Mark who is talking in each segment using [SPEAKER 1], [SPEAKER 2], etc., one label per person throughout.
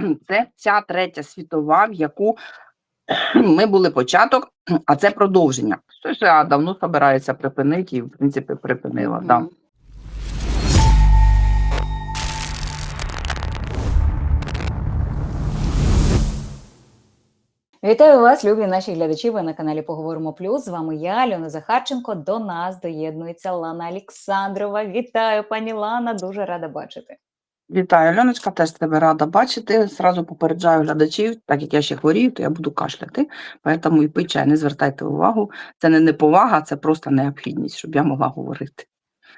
[SPEAKER 1] Це ця третя світова, в яку ми були початок, а це продовження. США давно збирається припинити і, в принципі, припинила. Да.
[SPEAKER 2] Вітаю вас, любі наші глядачі. Ви на каналі Поговоримо Плюс. З вами я, Альона Захарченко. До нас доєднується Лана Олександрова. Вітаю, пані Лана. Дуже рада бачити.
[SPEAKER 1] Вітаю, Альоночка, теж тебе рада бачити. Сразу попереджаю глядачів, так як я ще хворію, то я буду кашляти. Тому і пий чай, не звертайте увагу. Це не неповага, це просто необхідність, щоб я могла говорити.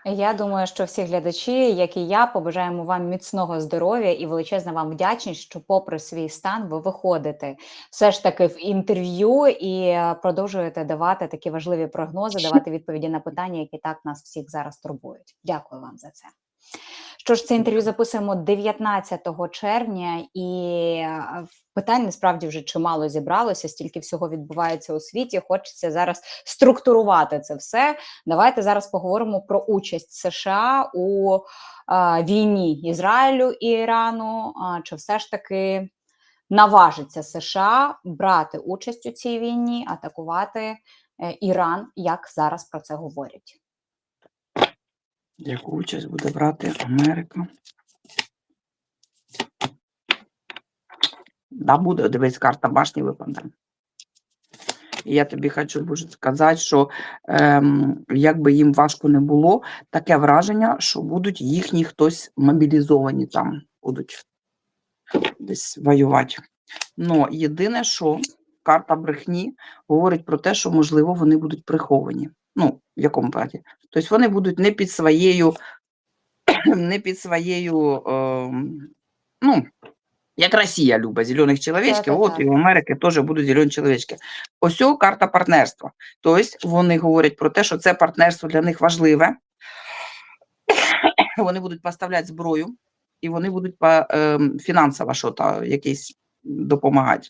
[SPEAKER 2] Я думаю, що всі глядачі, як і я, побажаємо вам міцного здоров'я і величезна вам вдячність, що, попри свій стан, ви виходите все ж таки в інтерв'ю і е, продовжуєте давати такі важливі прогнози, давати відповіді на питання, які так нас всіх зараз турбують. Дякую вам за це. Що ж, це інтерв'ю записуємо 19 червня, і е, питань насправді вже чимало зібралося, стільки всього відбувається у світі. Хочеться зараз структурувати це все. Давайте зараз поговоримо про участь США у е, війні Ізраїлю і Ірану. А, чи все ж таки наважиться США брати участь у цій війні, атакувати е, Іран, як зараз про це говорять?
[SPEAKER 1] Яку участь буде брати Америка? Да, буде, дивись, карта башні випадає. І я тобі хочу дуже сказати, що ем, як їм важко не було, таке враження, що будуть їхні хтось мобілізовані там, будуть десь воювати. Ну, єдине, що карта брехні говорить про те, що, можливо, вони будуть приховані. Ну, в якому плані? Тобто вони будуть не під своєю, не під своєю, ем, ну, як Росія любить зелених чоловічків, от і в Америки теж будуть зелені чоловічки. Ось карта партнерства. Тобто вони говорять про те, що це партнерство для них важливе. Вони будуть поставляти зброю, і вони будуть по, ем, фінансово що то якесь допомагати.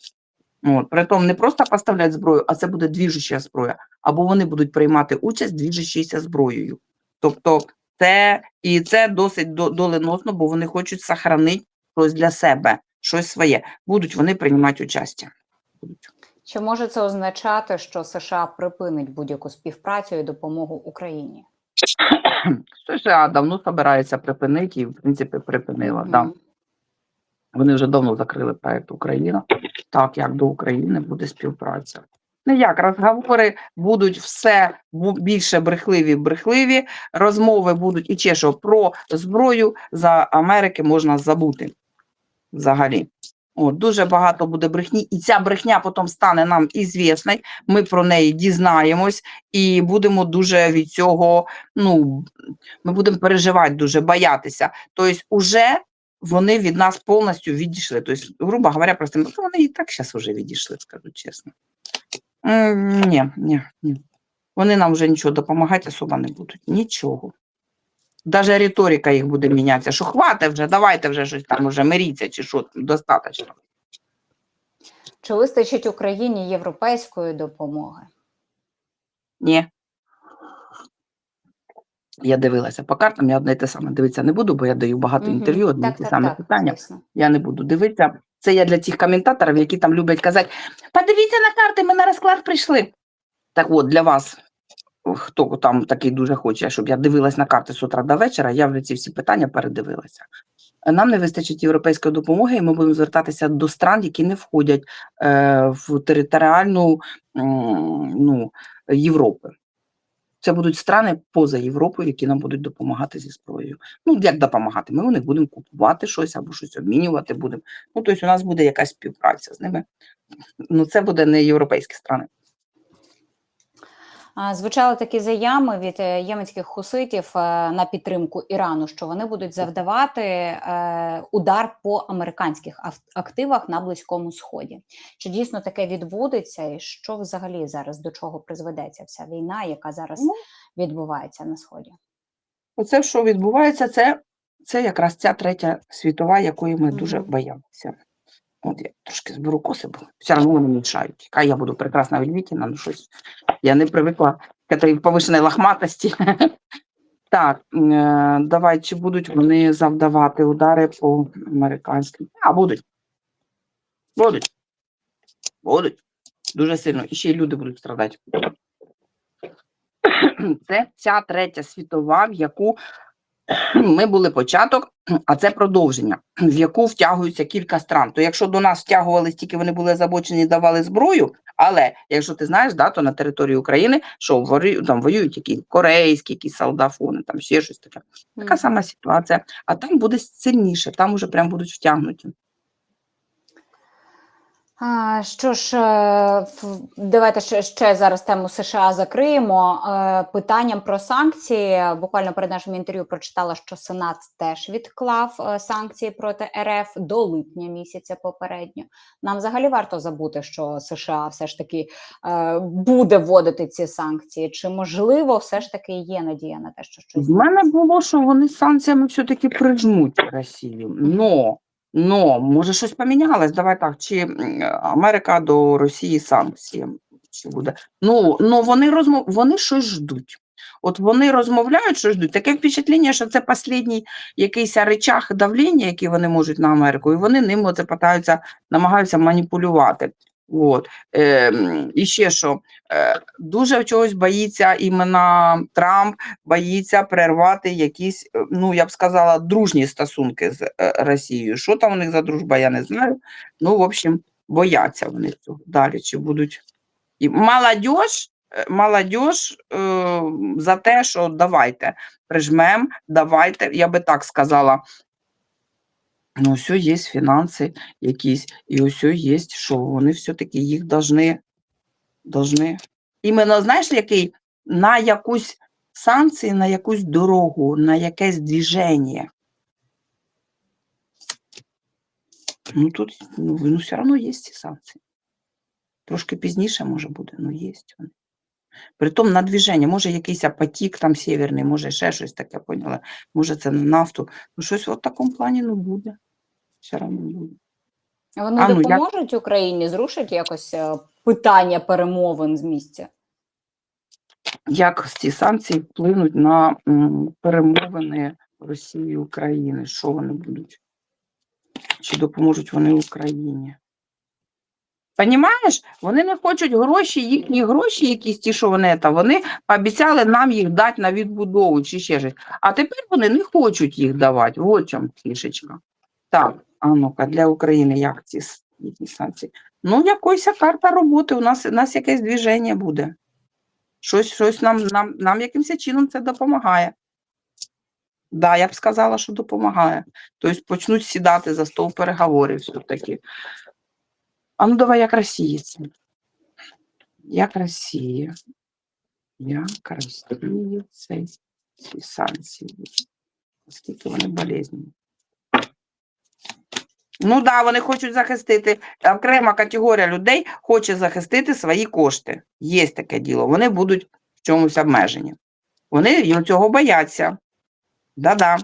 [SPEAKER 1] От. Притом не просто поставляти зброю, а це буде двіжуща зброя. Або вони будуть приймати участь двіжущою зброєю. Тобто це і це досить доленосно, бо вони хочуть сохранити щось для себе, щось своє. Будуть вони приймати участь. Будуть.
[SPEAKER 2] Чи може це означати, що США припинить будь-яку співпрацю і допомогу Україні?
[SPEAKER 1] США давно збирається припинити і, в принципі, припинила. Да. Вони вже давно закрили проект Україна. Так як до України буде співпраця. Ну як розговори будуть все більше брехливі, брехливі. Розмови будуть і ще що про зброю за Америки можна забути взагалі. От, дуже багато буде брехні, і ця брехня потім стане нам ізвісною. Ми про неї дізнаємось і будемо дуже від цього. Ну ми будемо переживати, дуже боятися. Тобто, уже вони від нас повністю відійшли. Тобто, грубо говоря, просто вони і так зараз вже відійшли, скажу чесно. Ні, ні, ні. Вони нам вже нічого допомагати особо не будуть. Нічого. Даже риторика їх буде мінятися, що хватить вже, давайте вже щось там уже миріться, чи що достатньо.
[SPEAKER 2] Чи вистачить Україні європейської допомоги?
[SPEAKER 1] Ні. Я дивилася по картам, я одне те саме дивитися не буду, бо я даю багато
[SPEAKER 2] Мгм.
[SPEAKER 1] інтерв'ю, одне
[SPEAKER 2] Так,
[SPEAKER 1] те саме
[SPEAKER 2] так,
[SPEAKER 1] питання.
[SPEAKER 2] звісно.
[SPEAKER 1] Я не буду дивитися. Це я для тих коментаторів, які там люблять казати: подивіться на карти, ми на розклад прийшли. Так от, для вас, хто там такий дуже хоче, щоб я дивилась на карти з утра до вечора, я вже ці всі питання передивилася. Нам не вистачить європейської допомоги, і ми будемо звертатися до стран, які не входять е, в територіальну м, ну, Європи. Це будуть страни поза Європою, які нам будуть допомагати зі зброєю. Ну, як допомагати? Ми у них будемо купувати щось або щось обмінювати будемо. Ну, тобто у нас буде якась співпраця з ними. Ну, це буде не європейські страни.
[SPEAKER 2] Звучали такі заями від е, єменських хуситів е, на підтримку Ірану, що вони будуть завдавати е, удар по американських активах на Близькому Сході. Чи дійсно таке відбудеться, і що взагалі зараз до чого призведеться вся війна, яка зараз
[SPEAKER 1] Ну.
[SPEAKER 2] відбувається на сході?
[SPEAKER 1] Оце, що відбувається, це, це якраз ця третя світова, якої ми дуже боялися. От я трошки зберу коси, бо все одно вони мішають. Хай я буду прекрасна вельвітіна, ну щось. Я не привикла к этой повишеній лохматості. Так, е, давай, чи будуть вони завдавати удари по американським? А, будуть. Будуть. Будуть. Дуже сильно. І ще й люди будуть страдати. Це ця третя світова, в яку ми були початок, а це продовження, в яку втягуються кілька стран. То якщо до нас втягувались, тільки вони були забочені, давали зброю. Але якщо ти знаєш, да, то на території України що там воюють які корейські, якісь солдафони, там ще щось таке. Така сама ситуація. А там буде сильніше, там уже прям будуть втягнуті.
[SPEAKER 2] Що ж, е, давайте ще, ще зараз тему США закриємо. Е, Питанням про санкції. Буквально перед нашим інтерв'ю прочитала, що Сенат теж відклав е, санкції проти РФ до липня місяця попередньо. Нам взагалі варто забути, що США все ж таки буде вводити ці санкції. Чи можливо все ж таки є надія на те, що щось
[SPEAKER 1] В мене було, що вони санкціями все-таки прижмуть Росію. Но, но, може, щось помінялось. Давай так, чи Америка до Росії санкції чи буде. Ну, ну вони розмов... вони щось ждуть. От вони розмовляють, що ждуть. Таке впечатлення, що це останній якийсь речах давління, який вони можуть на Америку, і вони ним оце намагаються маніпулювати. От. Е, і ще що, е, дуже чогось боїться іменно Трамп, боїться перервати якісь, е, ну я б сказала, дружні стосунки з е, Росією. Що там у них за дружба, я не знаю. Ну, в общем, бояться вони цього далі. Чи будуть і молодіж, е, молодіж е, за те, що давайте прижмем, давайте, я би так сказала. Ну, все є фінанси якісь, і ось є, що вони все-таки їх должны, должны. Іменно, знаєш, який на якусь санкції, на якусь дорогу, на якесь движення. Ну тут ну, ну, все одно є ці санкції. Трошки пізніше може буде, ну є вони. Притом на движення, може якийсь потік там северний, може ще щось таке, поняла? Може це на нафту. Ну щось в такому плані ну буде. Все одно буде.
[SPEAKER 2] вони
[SPEAKER 1] А, ну, як-
[SPEAKER 2] допоможуть Україні зрушить якось е, питання перемовин з місця?
[SPEAKER 1] Як ці санкції вплинуть на перемовини Росії і України? Що вони будуть? Чи допоможуть вони Україні? Понімаєш, вони не хочуть гроші, їхні гроші, якісь ті, що вони та вони пообіцяли нам їх дати на відбудову чи ще щось. А тепер вони не хочуть їх давати. От чому фішечка. Так, а ну-ка, для України як ці які санкції? Ну, якась карта роботи, у нас, у нас якесь движення буде. Щось, щось нам, нам, нам якимось чином це допомагає. Да, я б сказала, що допомагає. Тобто почнуть сідати за стол переговорів все-таки. А ну давай як Росія це. Як Росія. Як Росія це ці санкції. Оскільки вони болезні. Ну так, да, вони хочуть захистити. Окрема категорія людей хоче захистити свої кошти. Є таке діло. Вони будуть в чомусь обмежені. Вони цього бояться. Да-да.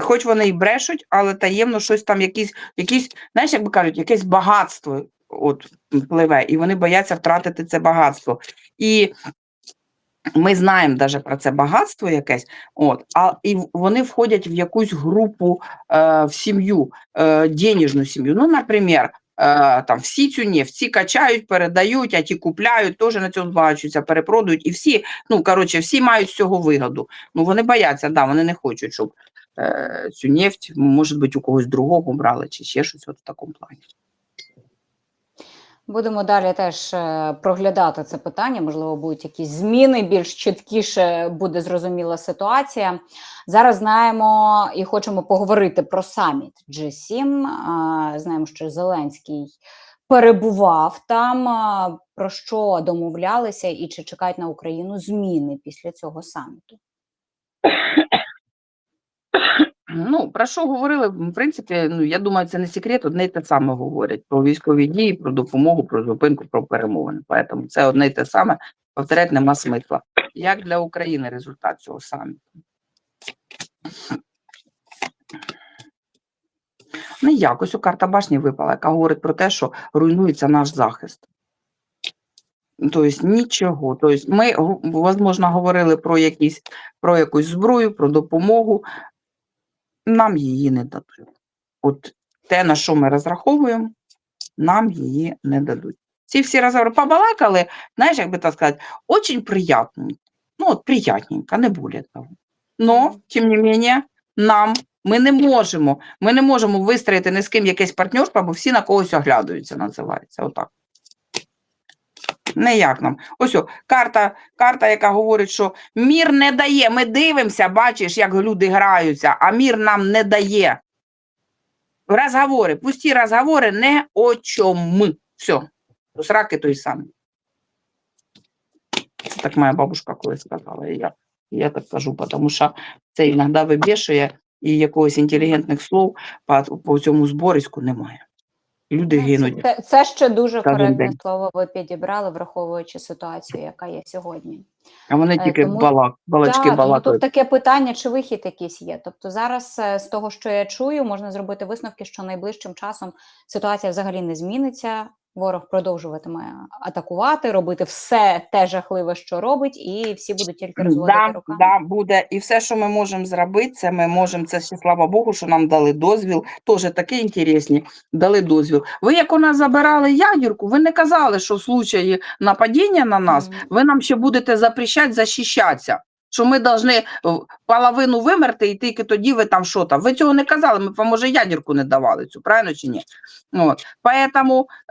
[SPEAKER 1] Хоч вони і брешуть, але таємно щось там, якісь, якісь, знаєш, як би кажуть, якесь багатство от, пливе, і вони бояться втратити це багатство. І ми знаємо даже про це багатство якесь, от, а і вони входять в якусь групу е, в сім'ю, е, денежну сім'ю. Ну, наприклад, е, там всі цю нефть, всі качають, передають, а ті купляють, теж на цьому збагачуються, перепродають, і всі, ну коротше, всі мають з цього вигоду. Ну вони бояться, да, вони не хочуть, щоб е, цю нефть, може бути, у когось другого брали, чи ще щось от в такому плані.
[SPEAKER 2] Будемо далі теж е, проглядати це питання. Можливо, будуть якісь зміни, більш чіткіше буде зрозуміла ситуація. Зараз знаємо і хочемо поговорити про саміт G7. Знаємо, що Зеленський перебував там. Про що домовлялися і чи чекають на Україну зміни після цього саміту?
[SPEAKER 1] Ну, про що говорили, в принципі, ну, я думаю, це не секрет, одне й те саме говорять про військові дії, про допомогу, про зупинку, про перемовини. Поэтому це одне й те саме, повторяти нема смисла. Як для України результат цього саміту? Ну, якось у карта башні випала, яка говорить про те, що руйнується наш захист. Тобто нічого. Тобто ми, возможно, говорили про, якісь, про якусь зброю, про допомогу, нам її не дадуть. От те, на що ми розраховуємо, нам її не дадуть. Ці всі розговори побалакали, знаєш, як би так сказати, очень приятно. Ну, от приятненько, не более того. Но, тим не менее, нам ми не можемо, ми не можемо вистроїти ні з ким якесь партнерство, бо всі на когось оглядаються, називається. Отак. Не як нам. Ось о, карта, карта, яка говорить, що мір не дає. Ми дивимося, бачиш, як люди граються, а мір нам не дає. Розговори, пусті розговори не о чому. Все. Сраки той самі. Це так моя бабушка колись сказала. Я, я так кажу, тому що це іноді вибішує, і якогось інтелігентних слов по, по цьому збориську немає. Люди
[SPEAKER 2] Ну,
[SPEAKER 1] гинуть.
[SPEAKER 2] Це, це ще дуже коректне
[SPEAKER 1] день.
[SPEAKER 2] слово ви підібрали, враховуючи ситуацію, яка є сьогодні.
[SPEAKER 1] А вони
[SPEAKER 2] Е,
[SPEAKER 1] тільки
[SPEAKER 2] тому-
[SPEAKER 1] балак, балачки
[SPEAKER 2] тому
[SPEAKER 1] балакають.
[SPEAKER 2] тут таке питання, чи вихід якийсь є. Тобто зараз е, з того, що я чую, можна зробити висновки, що найближчим часом ситуація взагалі не зміниться. Ворог продовжуватиме атакувати, робити все те жахливе, що робить, і всі будуть тільки розводити
[SPEAKER 1] Да,
[SPEAKER 2] руками.
[SPEAKER 1] да, буде. І все, що ми можемо зробити, це ми можемо, це ще слава Богу, що нам дали дозвіл. Теж таке інтересні, дали дозвіл. Ви як у нас забирали ядерку, ви не казали, що в случаї нападіння на нас,
[SPEAKER 2] Мгм.
[SPEAKER 1] ви нам ще будете запрещати захищатися. Що ми повинні половину вимерти, і тільки тоді ви там що там. Ви цього не казали, ми вам може ядерку не давали цю, правильно чи ні? От.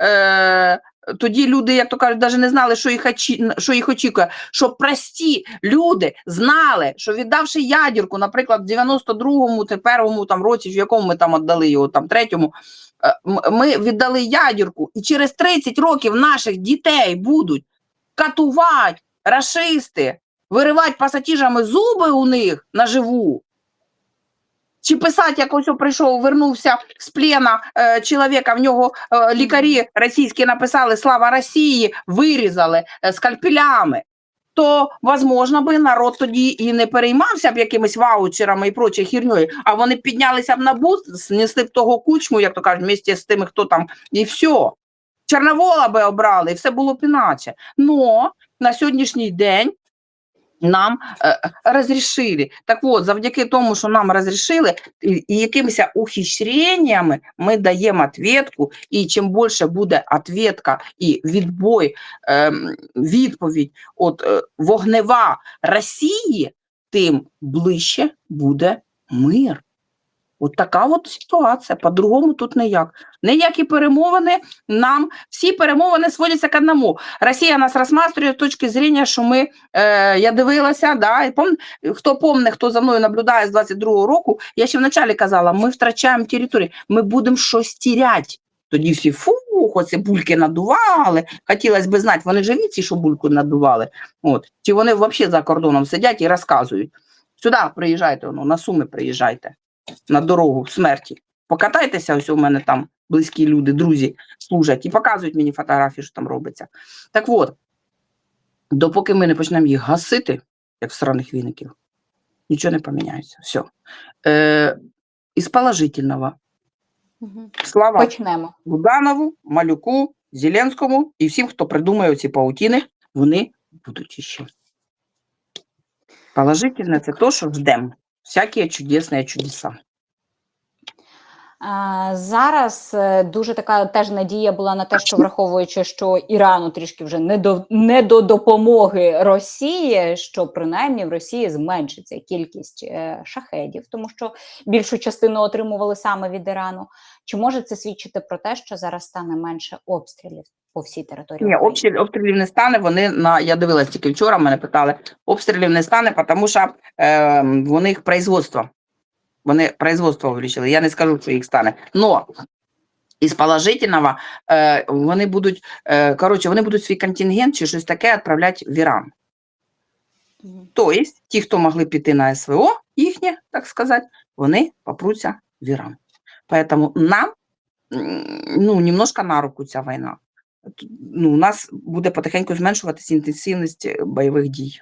[SPEAKER 1] Е, тоді люди, як то кажуть, навіть не знали, що їх, очі, що їх очікує. Щоб прості люди знали, що віддавши ядерку, наприклад, в 92-му, чи першому там році, в якому ми там віддали його, там третьому, е, ми віддали ядерку, і через 30 років наших дітей будуть катувати рашисти, виривати пасатіжами зуби у них наживу. Чи писати, як ось прийшов, вернувся з плена е, чоловіка, в нього е, лікарі російські написали Слава Росії, вирізали е, скальпелями, то, возможно, би народ тоді і не переймався б якимись ваучерами і прочою хірньою, а вони піднялися б на буст, знесли б того кучму, як то кажуть, вместе з тими, хто там, і все. Чорновола би обрали, і все було б іначе. Но на сьогоднішній день нам е, розрішили. Так от, завдяки тому, що нам розрішили, і, якимись ухищреннями ми даємо ответку, і чим більше буде ответка і відбой, ем, відповідь от е, вогнева Росії, тим ближче буде мир. От така от ситуація. По-другому тут ніяк. Ніякі перемовини нам, всі перемовини сводяться к одному. Росія нас розмастрює з точки зрення, що ми, е, я дивилася, да, і пом, хто помне, хто за мною наблюдає з 22-го року, я ще вначалі казала, ми втрачаємо територію, ми будемо щось тіряти. Тоді всі фу, оце бульки надували. Хотілося б знати, вони живі ці, що бульку надували. От. Чи вони взагалі за кордоном сидять і розказують. Сюди приїжджайте, ну, на Суми приїжджайте, на дорогу смерті. Покатайтеся, ось у мене там близькі люди, друзі служать і показують мені фотографії, що там робиться. Так от, допоки ми не почнемо їх гасити, як в сраних віників, нічого не поміняється. Все. Е, із положительного. Слава
[SPEAKER 2] Почнемо.
[SPEAKER 1] Буданову, Малюку, Зеленському і всім, хто придумає ці паутини, вони будуть іще. Положительне це то, що ждемо. Всякі чудесні чудеса.
[SPEAKER 2] Зараз е, дуже така теж надія була на те, що враховуючи, що Ірану трішки вже не до не до допомоги Росії, що принаймні в Росії зменшиться кількість е, шахедів, тому що більшу частину отримували саме від Ірану. Чи може це свідчити про те, що зараз стане менше обстрілів по всій території?
[SPEAKER 1] Ні,
[SPEAKER 2] України?
[SPEAKER 1] обстрілів, не стане. Вони на я дивилась тільки вчора. Мене питали, обстрілів не стане, тому що е, в них производство. Вони производство увеличили. Я не скажу, що їх стане. Но із положительного е, вони будуть е, коротше, вони будуть свій контингент чи щось таке відправляти в Іран. Тобто, ті, хто могли піти на СВО, їхнє, так сказати, вони попруться в Іран. Поэтому нам ну, немножко на руку ця війна. Ну, у нас буде потихеньку зменшуватися інтенсивність е, бойових дій.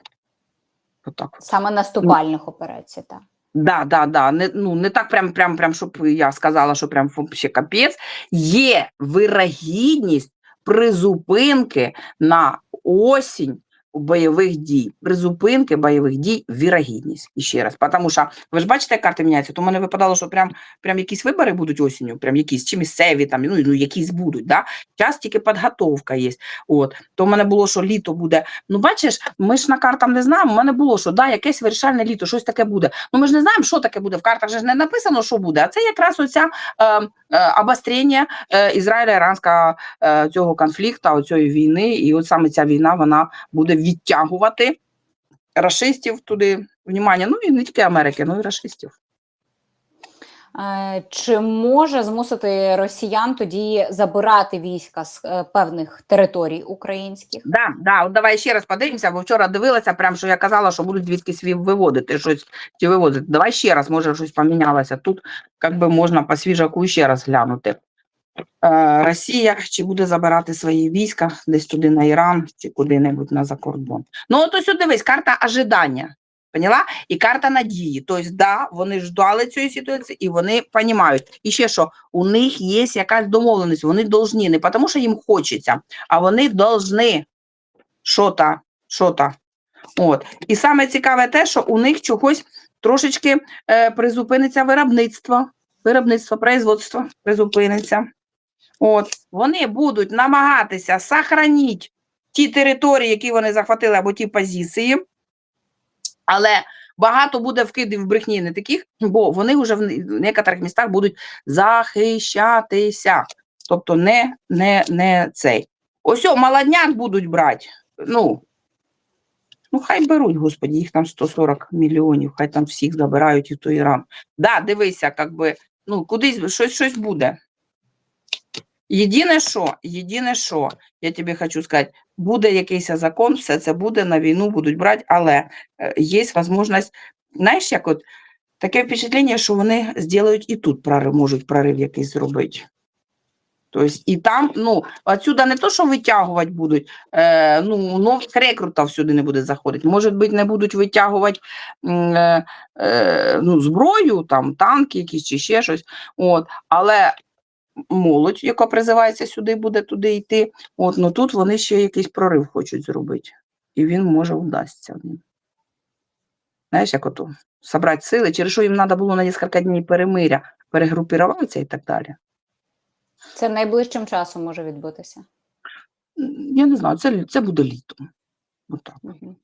[SPEAKER 1] Отак. от.
[SPEAKER 2] Саме наступальних операцій, так.
[SPEAKER 1] Да, да, да. Не, ну, не так прям, прям, прям, щоб я сказала, що прям ще капець. Є вирогідність призупинки на осінь бойових дій, призупинки бойових дій, вірогідність. І ще раз. Тому що ви ж бачите, як карти міняються, то мене випадало, що прям, прям якісь вибори будуть осінню, прям якісь чи місцеві, там, ну, ну якісь будуть. Да? Час тільки підготовка є. От. То в мене було, що літо буде. Ну, бачиш, ми ж на картам не знаємо. У мене було, що да, якесь вирішальне літо, щось таке буде. Ну ми ж не знаємо, що таке буде. В картах же ж не написано, що буде. А це якраз оця е, е, обострення е, Ізраїля-Іранського е, цього конфлікту, цієї війни. І от саме ця війна вона буде відтягувати рашистів туди. Внимання, ну і не тільки Америки, ну і рашистів.
[SPEAKER 2] Е, Чи може змусити росіян тоді забирати війська з е, певних територій українських?
[SPEAKER 1] Да, да, от давай ще раз подивимося, бо вчора дивилася, прям що я казала, що будуть звідки свій виводити щось чи виводити. Давай ще раз, може щось помінялося. Тут як би можна по свіжаку ще раз глянути. Е, Росія чи буде забирати свої війська десь туди на Іран чи куди-небудь на закордон. Ну, от ось дивись, карта ожидання. Поняла? І карта надії. Тобто, да, вони ждали цієї ситуації і вони розуміють. І ще що, у них є якась домовленість, вони должні, не тому що їм хочеться, а вони должны що-то, що-то. От. І саме цікаве те, що у них чогось трошечки е, призупиниться виробництво, виробництво, производство призупиниться. От. Вони будуть намагатися сохранити ті території, які вони захватили, або ті позиції, але багато буде вкидів брехні не таких, бо вони вже в не- некоторих містах будуть захищатися. Тобто не, не, не цей. Ось молодняк будуть брати. Ну, ну, хай беруть, господі, їх там 140 мільйонів, хай там всіх забирають і в той Іран. Да, дивися, як би, ну, кудись щось, щось буде. Єдине що, єдине що, я тобі хочу сказати, буде якийсь закон, все це буде, на війну будуть брати, але е, є можливість, знаєш, як от таке впечатлення, що вони зроблять і тут прорив, можуть прорив якийсь зробити. Тобто і там, ну, отсюда не то, що витягувати будуть, е, ну, нових рекрутів сюди не буде заходити. Може бути, не будуть витягувати е, е, ну, зброю, там, танки якісь чи ще щось. От, але молодь, яка призивається сюди, буде туди йти. От, ну тут вони ще якийсь прорив хочуть зробити. І він може вдасться. Знаєш, як ото, собрати сили, через що їм треба було на кілька днів перемиря, перегрупіруватися і так далі.
[SPEAKER 2] Це найближчим часом може відбутися.
[SPEAKER 1] Я не знаю, це, це буде літом. Отак.
[SPEAKER 2] Мгм.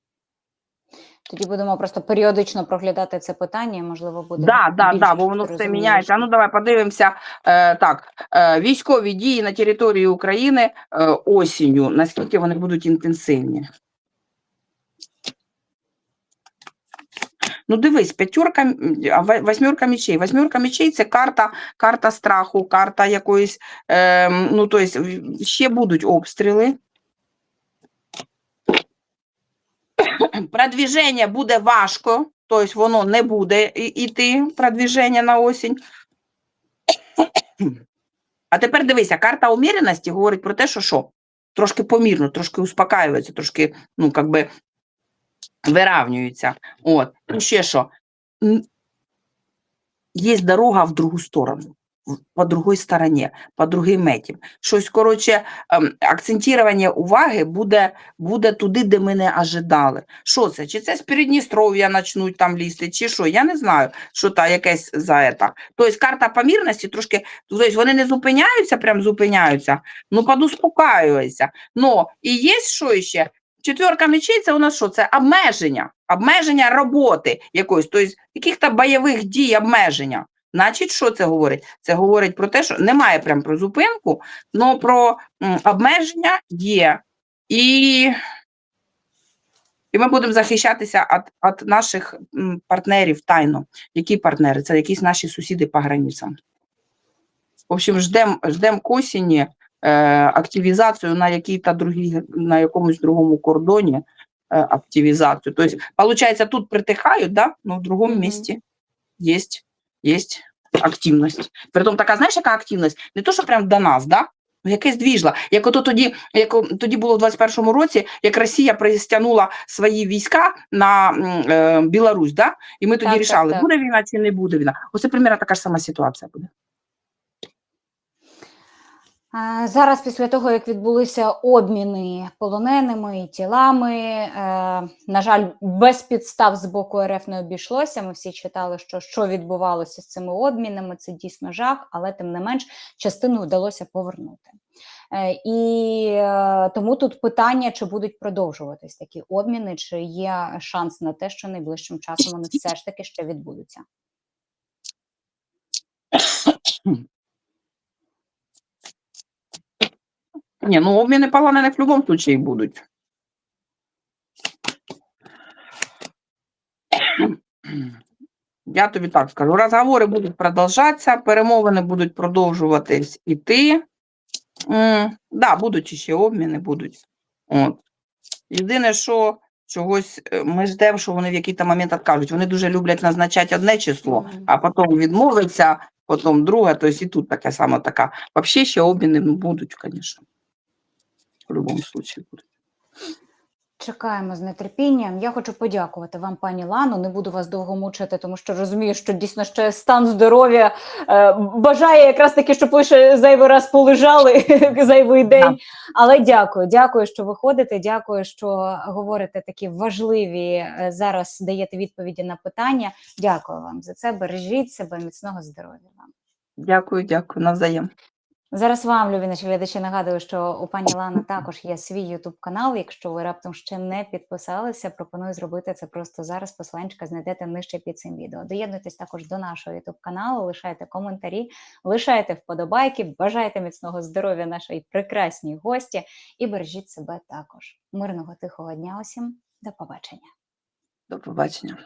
[SPEAKER 2] Тоді будемо просто періодично проглядати це питання, і, можливо, буде.
[SPEAKER 1] Да, да, да, бо воно все міняється. А ну давай подивимося. Е, так, е, військові дії на території України е, осінню, наскільки вони будуть інтенсивні. Ну, дивись, п'ятерка, восьмерка мечей. Восьмерка мечей це карта, карта страху, карта якоїсь, е, ну, тобто, ще будуть обстріли. Продвіження буде важко, тобто воно не буде іти, продвіження на осінь. А тепер дивися, карта уміреності говорить про те, що що? Трошки помірно, трошки успокаюється, трошки, ну, как би, виравнюється. От. Ще що? Є дорога в другу сторону, по другій стороні, по другим метім. Щось, коротше, ем, акцентування уваги буде, буде туди, де ми не ожидали. Що це? Чи це з Передністров'я почнуть там лізти, чи що? Я не знаю, що та якесь за це. Тобто карта помірності трошки, тобто вони не зупиняються, прям зупиняються, ну подуспокаюються. Ну, і є що ще? Четверка мечей це у нас що? Це обмеження, обмеження роботи якоїсь, тобто яких-то бойових дій, обмеження. Значить, що це говорить? Це говорить про те, що немає прям про зупинку, але про обмеження є. І, і ми будемо захищатися від, від наших партнерів тайно. Які партнери? Це якісь наші сусіди по границям. В общем, ждемо ждем к осені е, активізацію на, якій-то другій, на якомусь другому кордоні е, активізацію. Тобто, виходить, тут притихають, да? но в другому місці є, є активність. Притом така, знаєш, яка активність? Не то, що прям до нас, да? Якесь двіжла. Як ото тоді, як тоді було в 21-му році, як Росія пристягнула свої війська на е, Білорусь, да? і ми тоді
[SPEAKER 2] Так, так,
[SPEAKER 1] рішали,
[SPEAKER 2] так.
[SPEAKER 1] буде війна чи не буде війна. Оце примерно така ж сама ситуація буде.
[SPEAKER 2] Зараз, після того, як відбулися обміни полоненими і тілами, е, на жаль, без підстав з боку РФ не обійшлося. Ми всі читали, що, що відбувалося з цими обмінами. Це дійсно жах, але тим не менш частину вдалося повернути. Е, І е, тому тут питання, чи будуть продовжуватись такі обміни, чи є шанс на те, що найближчим часом вони все ж таки ще відбудуться.
[SPEAKER 1] Ні, ну обміни полонених в будь-якому випадку будуть. Я тобі так скажу, розговори будуть продовжатися, перемовини будуть продовжуватись іти. М, да, будуть ще обміни, будуть. От. Єдине, що чогось е, ми ждемо, що вони в якийсь момент відкажуть. Вони дуже люблять назначати одне число, а потім відмовиться, потім друге, тобто і тут таке саме така. Взагалі ще обміни ну, будуть, звісно. В будь-якому будуть.
[SPEAKER 2] Чекаємо з нетерпінням. Я хочу подякувати вам, пані Лану. Не буду вас довго мучити, тому що розумію, що дійсно ще стан здоров'я е, бажає якраз таки, щоб ви ще зайвий раз полежали зайвий день. Але дякую, дякую, що ви ходите. Дякую, що говорите такі важливі е, зараз. Даєте відповіді на питання. Дякую вам за це. Бережіть себе, міцного здоров'я вам.
[SPEAKER 1] Дякую, дякую, навзаєм.
[SPEAKER 2] Зараз вам, любі наші глядачі, нагадую, що у пані Лани також є свій Ютуб канал. Якщо ви раптом ще не підписалися, пропоную зробити це просто зараз. Посланчика знайдете нижче під цим відео. Доєднуйтесь також до нашого Ютуб каналу, лишайте коментарі, лишайте вподобайки, бажайте міцного здоров'я нашій прекрасній гості і бережіть себе також. Мирного тихого дня усім. До побачення.
[SPEAKER 1] До побачення.